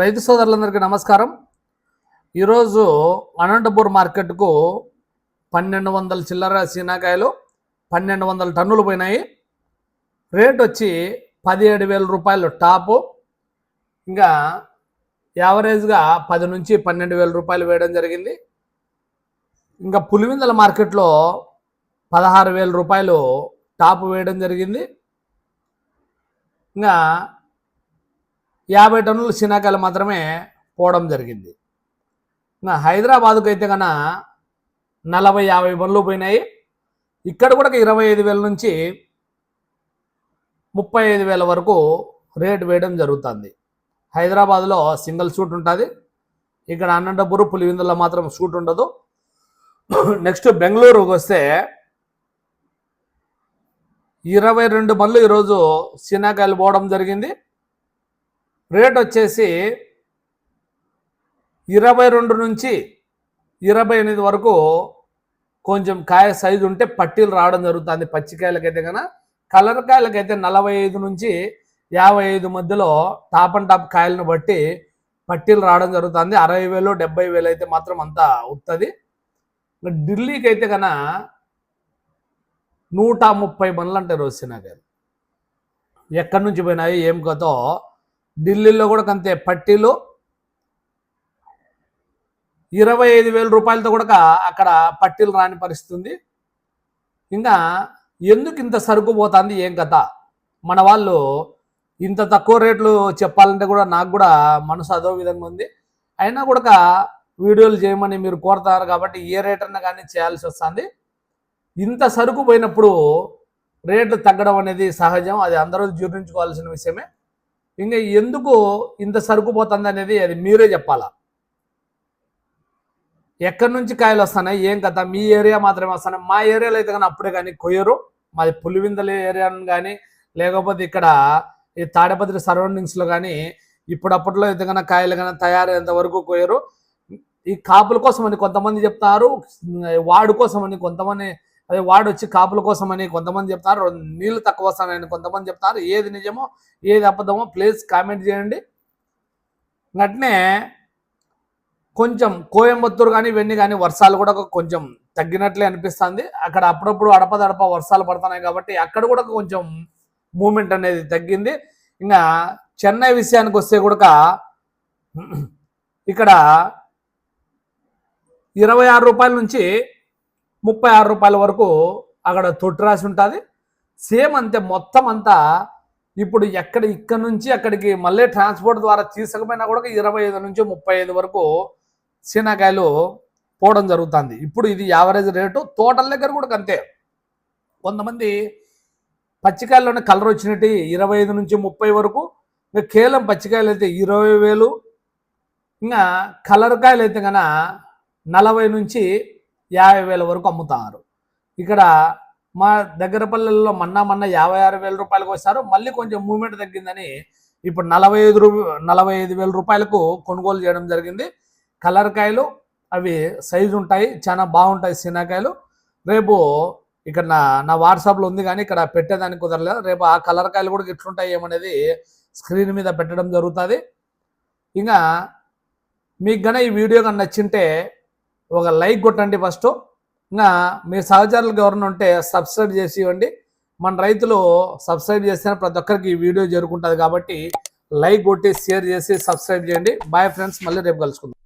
రైతు సోదరులందరికీ నమస్కారం. ఈరోజు అనంతపూర్ మార్కెట్కు పన్నెండు వందల చిల్లర సీనాకాయలు పన్నెండు వందల టన్నులు పోయినాయి. రేట్ వచ్చి పదిహేడు వేల రూపాయలు టాపు. ఇంకా యావరేజ్గా పది నుంచి పన్నెండు వేల రూపాయలు వేయడం జరిగింది. ఇంకా పులివిందల మార్కెట్లో పదహారు వేల రూపాయలు టాప్ వేయడం జరిగింది. ఇంకా యాభై టన్నుల సినాకాయలు మాత్రమే పోవడం జరిగింది. ఇంకా హైదరాబాద్కు అయితే కన్నా నలభై యాభై బండ్లు పోయినాయి. ఇక్కడ కూడా ఇరవై ఐదు వేల నుంచి ముప్పై ఐదు వేల వరకు రేట్ వేయడం జరుగుతుంది. హైదరాబాద్లో సింగిల్ షూట్ ఉంటుంది. ఇక్కడ అనంతపురం పులివిందులో మాత్రం షూట్ ఉండదు. నెక్స్ట్ బెంగళూరుకి వస్తే ఇరవై రెండు బండ్లు ఈరోజు సినాకాయలు పోవడం జరిగింది. రేట్ వచ్చేసి ఇరవై రెండు నుంచి ఇరవై ఎనిమిది వరకు కొంచెం కాయ సైజు ఉంటే పట్టీలు రావడం జరుగుతుంది. పచ్చికాయలకైతే కనుక కలర్ కాయలకైతే నలభై ఐదు నుంచి యాభై ఐదు మధ్యలో టాప్ అండ్ టాప్ కాయలను బట్టి పట్టీలు రావడం జరుగుతుంది. అరవై వేలు డెబ్బై వేలు అయితే మాత్రం అంతా వస్తుంది ఢిల్లీకి అయితే కన నూట ముప్పై బండ్లు అంటారు వచ్చినా సినాకాయలు ఎక్కడి నుంచి పోయినాయి ఏం కథో ఢిల్లీలో కూడా అంతే పట్టీలు ఇరవై ఐదు వేల రూపాయలతో కూడా అక్కడ పట్టీలు రాని పరిస్థితుంది. ఇంకా ఎందుకు ఇంత సరుకు పోతుంది ఏం కథ? మన వాళ్ళు ఇంత తక్కువ రేట్లు చెప్పాలంటే కూడా నాకు కూడా మనసు అదో విధంగా ఉంది. అయినా కూడా వీడియోలు చేయమని మీరు కోరుతారు కాబట్టి ఏ రేట్ అన్నా కానీ చేయాల్సి వస్తుంది. ఇంత సరుకు పోయినప్పుడు రేట్లు తగ్గడం అనేది సహజం. అది అందరూ జీర్ణించుకోవాల్సిన విషయమే. ఇంకా ఎందుకు ఇంత సరుకు పోతుంది అనేది అది మీరే చెప్పాలా? ఎక్కడి నుంచి కాయలు వస్తున్నాయి? ఏం కదా మీ ఏరియా మాత్రమే వస్తున్నాయి. మా ఏరియాలో అయితే కానీ అప్పుడే కానీ కొయ్యరు. మాది పులివిందల ఏరియాను కానీ లేకపోతే ఇక్కడ ఈ తాడపత్రి సరౌండింగ్స్లో కానీ ఇప్పుడప్పట్లో అయితే కన్నా కాయలు కానీ తయారయ్యేంత వరకు కొయ్యరు. ఈ కాపుల కోసం అని కొంతమంది చెప్తారు. వాడు కోసం అని కొంతమంది అదే వాడు వచ్చి కాపుల కోసం అని కొంతమంది చెప్తారు నీళ్ళు తక్కువ వస్తానని కొంతమంది చెప్తారు. ఏది నిజమో ఏది అబద్ధమో ప్లీజ్ కామెంట్ చేయండి. అట్నే కొంచెం కోయంబత్తూరు కానీ ఇవన్నీ కానీ వర్షాలు కూడా కొంచెం తగ్గినట్లే అనిపిస్తుంది. అక్కడ అప్పుడప్పుడు అడపదడప వర్షాలు పడుతున్నాయి కాబట్టి అక్కడ కూడా కొంచెం మూమెంట్ అనేది తగ్గింది. ఇంకా చెన్నై విషయానికి వస్తే కూడా ఇక్కడ ఇరవై ఆరు రూపాయల నుంచి ముప్పై ఆరు రూపాయల వరకు అక్కడ తొట్టు రాసి ఉంటుంది. సేమ్ అంతే మొత్తం అంతా ఇప్పుడు ఎక్కడ ఇక్కడ నుంచి అక్కడికి మళ్ళీ ట్రాన్స్పోర్ట్ ద్వారా తీసుకపోయినా కూడా ఇరవై ఐదు నుంచి ముప్పై ఐదు వరకు శనగకాయలు పోవడం జరుగుతుంది. ఇప్పుడు ఇది యావరేజ్ రేటు తోటల దగ్గర కూడా అంతే. కొంతమంది పచ్చికాయల్లోనే కలర్ వచ్చినట్టు ఇరవై ఐదు నుంచి ముప్పై వరకు ఇంకా కేవలం పచ్చికాయలు అయితే ఇరవై వేలు ఇంకా కలర్ కాయలు అయితే కనుక నలభై నుంచి యాభై వేల వరకు అమ్ముతారు. ఇక్కడ మా దగ్గర పల్లెల్లో మన్నా మన్నా యాభై ఆరు వేల రూపాయలకు వస్తారు. మళ్ళీ కొంచెం మూమెంట్ తగ్గిందని ఇప్పుడు నలభై ఐదు రూ నలభై ఐదు వేల రూపాయలకు కొనుగోలు చేయడం జరిగింది. కలర్ కాయలు అవి సైజు ఉంటాయి చాలా బాగుంటాయి శనకాయలు రేపు ఇక్కడ నా నా వాట్సాప్లో ఉంది కానీ ఇక్కడ పెట్టేదానికి కుదరలేదు. రేపు ఆ కలర్ కాయలు కూడా ఎట్లుంటాయి ఏమనేది స్క్రీన్ మీద పెట్టడం జరుగుతుంది. ఇంకా మీకు గన ఈ వీడియో కానీ నచ్చింటే ఒక లైక్ కొట్టండి ఫస్ట్. ఇంకా మీ సహచరులకు ఎవరైనా ఉంటే సబ్స్క్రైబ్ చేసి ఇవ్వండి. మన రైతులు సబ్స్క్రైబ్ చేస్తే ప్రతి ఒక్కరికి ఈ వీడియో చేరుకుంటుంది కాబట్టి లైక్ కొట్టి షేర్ చేసి సబ్స్క్రైబ్ చేయండి. బాయ్ ఫ్రెండ్స్ మళ్ళీ రేపు కలుసుకుందాం.